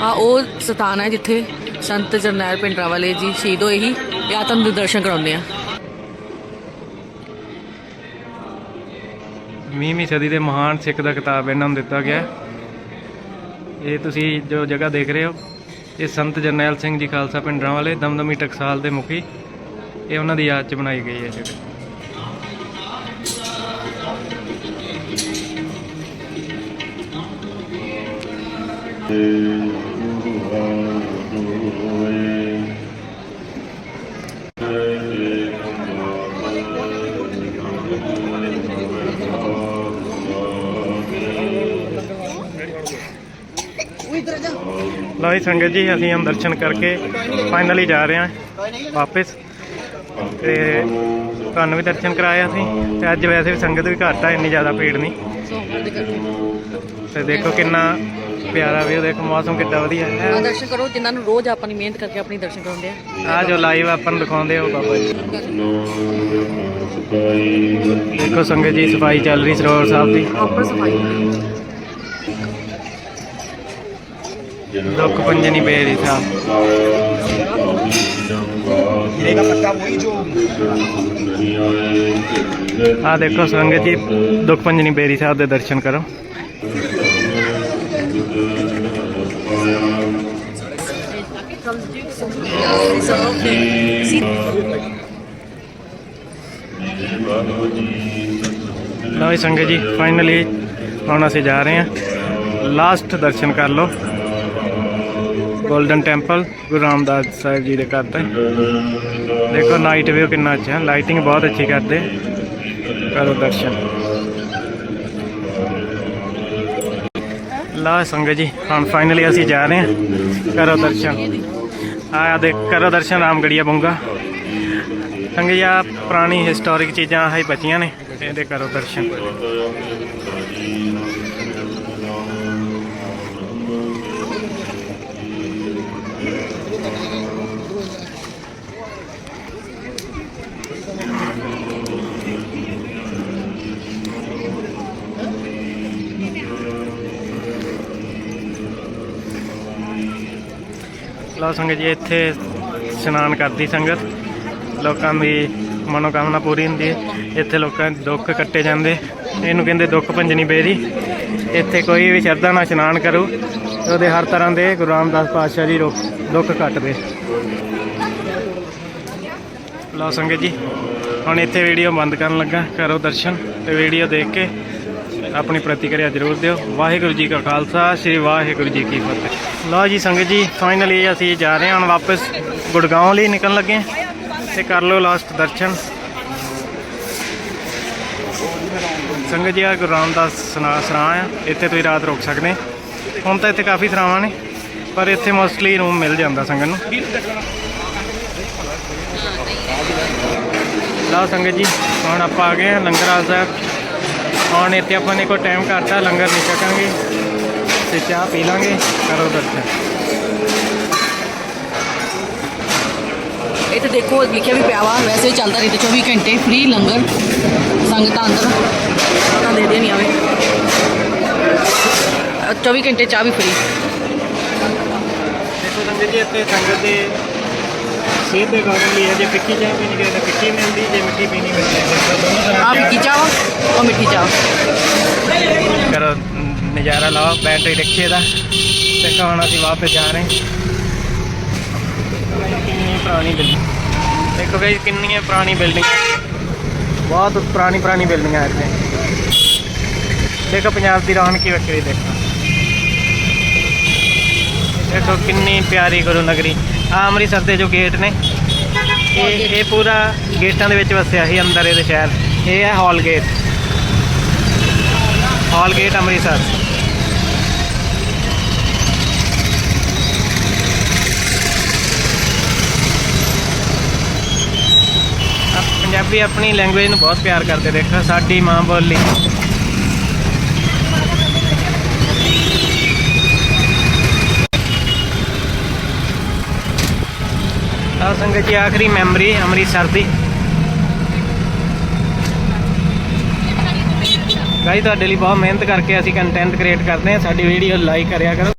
ਆ ਉਹ ਸਥਾਨ ਹੈ ਜਿੱਥੇ ਸੰਤ ਜਰਨੈਲ ਪਿੰਡਰਾ ਵਾਲੇ ਜੀ ਸ਼ਹੀਦ ਹੋਏ ਹੀ ਇਹ ਆਤਮ ਦੇ ਦਰਸ਼ਨ ਕਰਾਉਂਦੇ ਆ। ਵੀਹਵੀਂ ਸਦੀ ਦੇ ਮਹਾਨ ਸਿੱਖ ਦਾ ਕਿਤਾਬ ਇਹਨਾਂ ਨੂੰ ਦਿੱਤਾ ਗਿਆ। ਹੈ। ਇਹ ਤੁਸੀਂ ਜੋ ਜਗ੍ਹਾ ਦੇਖ ਰਹੇ ਹੋ, ਇਹ ਸੰਤ ਜਰਨੈਲ ਸਿੰਘ ਜੀ ਖਾਲਸਾ ਪਿੰਡਰਾਂ ਵਾਲੇ ਦਮਦਮੀ ਟਕਸਾਲ ਦੇ ਮੁਖੀ। ਇਹ ਉਹਨਾਂ ਦੀ ਯਾਦ 'ਚ ਬਣਾਈ ਗਈ ਹੈ। ਜਗ੍ਹਾ ਲਓ ਸੰਗਤ ਜੀ, ਅਸੀਂ ਹੁਣ ਦਰਸ਼ਨ ਕਰਕੇ ਫਾਈਨਲੀ ਜਾ ਰਹੇ ਹਾਂ ਵਾਪਸ ਤੇ ਤੁਹਾਨੂੰ ਵੀ ਦਰਸ਼ਨ ਕਰਾਇਆ ਅਸੀਂ ਤੇ ਅੱਜ ਵੈਸੇ ਵੀ ਸੰਗਤ ਵੀ ਘੱਟ ਆ, ਇੰਨੀ ਜ਼ਿਆਦਾ ਭੀੜ ਨਹੀਂ। ਤੇ ਦੇਖੋ ਕਿੰਨਾ ਪਿਆਰਾ ਵੀ ਦੇਖੋ ਮੌਸਮ ਕਿੱਦਾਂ ਵਧੀਆ ਆ ਹੈ ਦਰਸ਼ਨ ਕਰੋ ਜਿਨ੍ਹਾਂ ਨੂੰ ਰੋਜ਼ ਆਪਣੀ ਮਿਹਨਤ ਕਰਕੇ ਆਪਣੀ ਦਰਸ਼ਨ ਕਰਾਉਂਦੇ ਆ। ਆ ਜੋ ਲਾਈਵ ਆਪਾਂ ਨੂੰ ਦਿਖਾਉਂਦੇ ਆ ਉਹ ਬਾਬਾ ਜੀ। ਦੇਖੋ ਸੰਗਤ ਜੀ ਸਫ਼ਾਈ ਚੱਲ ਰਹੀ ਸਰੋਵਰ ਸਾਹਿਬ ਦੀ। ਪ੍ਰੋਪਰ ਸਫ਼ਾਈ। ਦੁੱਖ ਪੰਜਨੀ ਬੇਰੀ ਸਾਹਿਬ ਆ ਦੇਖੋ ਸੰਗਤ ਜੀ, ਦੁੱਖ ਪੰਜਨੀ ਬੇਰੀ ਸਾਹਿਬ ਦੇ ਦਰਸ਼ਨ ਕਰੋ। ਲਓ ਸੰਗਤ ਜੀ ਫਾਈਨਲੀ ਹੁਣ ਅਸੀਂ ਜਾ ਰਹੇ ਹਾਂ। ਲਾਸਟ ਦਰਸ਼ਨ ਕਰ ਲਓ। ਗੋਲਡਨ ਟੈਂਪਲ, ਗੁਰੂ ਰਾਮਦਾਸ ਸਾਹਿਬ ਜੀ ਦੇ ਘਰ ਤੇ ਦੇਖੋ ਨਾਈਟ ਵਿਊ ਕਿੰਨਾ ਅੱਛਾ ਲਾਈਟਿੰਗ ਬਹੁਤ ਅੱਛੀ ਕਰਦੇ। ਕਰੋ ਦਰਸ਼ਨ। ਲਾ ਸੰਗਤ ਜੀ, ਹੁਣ ਫਾਈਨਲੀ ਅਸੀਂ ਜਾ ਰਹੇ ਹਾਂ। ਕਰੋ ਦਰਸ਼ਨ। ਆ ਦੇਖ, ਕਰੋ ਦਰਸ਼ਨ, ਰਾਮਗੜੀਆ ਬੁੰਗਾ। ਸੰਗਤ ਜੀ, ਆ ਪੁਰਾਣੀ ਹਿਸਟੋਰਿਕ ਚੀਜ਼ਾਂ ਆਹ ਬਚੀਆਂ ਨੇ, ਇਹਦੇ ਕਰੋ ਦਰਸ਼ਨ। ਲਓ ਸੰਗਤ ਜੀ, ਇੱਥੇ ਇਸ਼ਨਾਨ ਕਰਦੀ ਸੰਗਤ। ਲੋਕਾਂ ਦੀ ਮਨੋਕਾਮਨਾ ਪੂਰੀ ਹੁੰਦੀ ਹੈ। ਇੱਥੇ ਲੋਕਾਂ ਦੇ ਦੁੱਖ ਕੱਟੇ ਜਾਂਦੇ। ਇਹਨੂੰ ਕਹਿੰਦੇ ਦੁੱਖ ਭੰਜਨੀ ਬੇਰੀ। ਇੱਥੇ ਕੋਈ ਵੀ ਸ਼ਰਧਾ ਨਾਲ ਇਸ਼ਨਾਨ ਕਰੂ, ਉਹਦੇ ਹਰ ਤਰ੍ਹਾਂ ਦੇ ਗੁਰੂ ਰਾਮਦਾਸ ਪਾਤਸ਼ਾਹ ਜੀ ਰੁੱਖ- ਦੁੱਖ ਕੱਟਦੇ। ਲਓ ਸੰਗਤ ਜੀ, ਹੁਣ ਇੱਥੇ ਵੀਡੀਓ ਬੰਦ ਕਰਨ ਲੱਗਾ। ਕਰੋ ਦਰਸ਼ਨ ਤੇ ਵੀਡੀਓ ਦੇਖ ਕੇ ਆਪਣੀ ਪ੍ਰਤੀਕਿਰਿਆ ਜ਼ਰੂਰ ਦਿਓ। ਵਾਹਿਗੁਰੂ ਜੀ ਕਾ ਖਾਲਸਾ, ਸ੍ਰੀ ਵਾਹਿਗੁਰੂ ਜੀ ਕੀ ਫਤਿਹ। ਲਓ ਜੀ ਸੰਗਤ ਜੀ ਫਾਈਨਲੀ ਅਸੀਂ ਜਾ ਰਹੇ ਹਾਂ, ਹੁਣ ਵਾਪਸ ਗੁੜਗਾਉਂ ਲਈ ਨਿਕਲਣ ਲੱਗੇ ਹਾਂ ਤੇ ਕਰ ਲਓ ਲਾਸਟ ਦਰਸ਼ਨ। ਸੰਗਤ ਜੀ ਆ ਗੁਰੂ ਰਾਮਦਾਸ ਸਨਾ ਸਰਾਂ ਆ, ਇੱਥੇ ਤੁਸੀਂ ਰਾਤ ਰੁਕ ਸਕਦੇ ਹੁਣ ਤਾਂ ਇੱਥੇ ਕਾਫੀ ਸਰਾਵਾਂ ਨੇ, ਪਰ ਇੱਥੇ ਮੋਸਟਲੀ ਰੂਮ ਮਿਲ ਜਾਂਦਾ ਸੰਗਤ ਨੂੰ। ਲਓ ਸੰਗਤ ਜੀ, ਹੁਣ ਆਪਾਂ ਆ ਗਏ ਹਾਂ ਲੰਗਰ ਹਾਲ ਸਾਹਿਬ। ਹੁਣ ਇੱਥੇ ਆਪਾਂ ਨੇ ਕੋਈ ਟਾਈਮ ਘੱਟ ਲੰਗਰ ਨਹੀਂ ਛਕਾਂਗੇ ਤੇ ਚਾਹ ਪੀ ਲਾਂਗੇ ਕਰੋ ਦਰਸ਼ਨ। ਇਹ ਤੇ ਦੇਖੋ ਲਿਖਿਆ ਵੀ ਪਿਆ ਵਾ ਵੈਸੇ ਚੱਲਦਾ ਤੇ 24 ਘੰਟੇ ਫ੍ਰੀ ਲੰਗਰ ਸੰਗਤਾਂ ਅੰਦਰ ਤਾਂ ਦੇ ਦੇ ਨਹੀਂ ਆਵੇ। ਅ, 24 ਘੰਟੇ ਚਾਹ ਵੀ ਫ੍ਰੀ ਦੇਖੋ ਸੰਗਤ ਜੀ ਇੱਥੇ ਸੰਗਤ ਦੇ ਸਿਹਤ ਦੇ ਕਾਰਨ ਲਈ ਹੈ ਜੇ ਫਿੱਕੀ ਚਾਹ ਪੀਣੀ ਗਏ ਤਾਂ ਫਿੱਕੀ ਮਿਲਦੀ ਜੇ ਮਿੱਠੀ ਪੀਣੀ ਮਿਲਦੀ ਹੈ ਦੇਖੋ ਦੋਨੋਂ ਤਰ੍ਹਾਂ ਆ ਦੀ ਫਿੱਕੀ ਚਾਹ ਵਾ ਉਹ ਮਿੱਠੀ ਚਾਹ ਚਾਹ। ਕਰੋ ਨ- ਨਜ਼ਾਰਾ ਲਾਓ ਬੈਟਰੀ ਰਿਕਸ਼ੇ ਦਾ ਤੇ ਹੁਣ ਅਸੀਂ ਵਾਪਸ ਜਾ ਰਹੇ ਹਾਂ ਕਿੰਨੀ ਪੁਰਾਣੀ ਬਿਲਡਿੰਗ ਦੇਖੋ ਗਈ ਕਿੰਨੀਆਂ ਪੁਰਾਣੀ ਬਿਲਡਿੰਗ ਬਹੁਤ ਪੁਰਾਣੀ ਪੁਰਾਣੀ ਬਿਲਡਿੰਗਾਂ ਇੱਥੇ ਦੇਖੋ ਪੰਜਾਬ ਦੀ ਰੌਣਕ ਹੀ ਵੱਖਰੀ ਦੇਖੋ ਦੇਖੋ ਕਿੰਨੀ ਪਿਆਰੀ ਗੁਰੂ ਨਗਰੀ ਆ ਅੰਮ੍ਰਿਤਸਰ ਦੇ ਜੋ ਗੇਟ ਨੇ ਇਹ ਇਹ ਪੂਰਾ ਗੇਟਾਂ ਦੇ ਵਿੱਚ ਵਸਿਆ ਸੀ ਅੰਦਰ ਇਹਦੇ ਸ਼ਹਿਰ। ਇਹ ਹੈ hall gate hall gate Amritsar. Punjabi ਆਪਣੀ ਲੈਂਗੁਏਜ ਨੂੰ ਬਹੁਤ ਪਿਆਰ ਕਰਦੇ ਦੇਖੋ ਸਾਡੀ ਮਾਂ ਬੋਲੀ ਆ ਸੰਗਤ ਜੀ ਆਖਰੀ ਮੈਮਰੀ ਅੰਮ੍ਰਿਤਸਰ ਦੀ। ਗਾਈ ਤੁਹਾਡੇ ਲਈ ਬਹੁਤ ਮਿਹਨਤ ਕਰਕੇ ਅਸੀਂ ਕੰਟੈਂਟ ਕ੍ਰੀਏਟ ਕਰਦੇ ਹਾਂ। ਸਾਡੀ ਵੀਡੀਓ ਲਾਈਕ ਕਰਿਆ ਕਰੋ।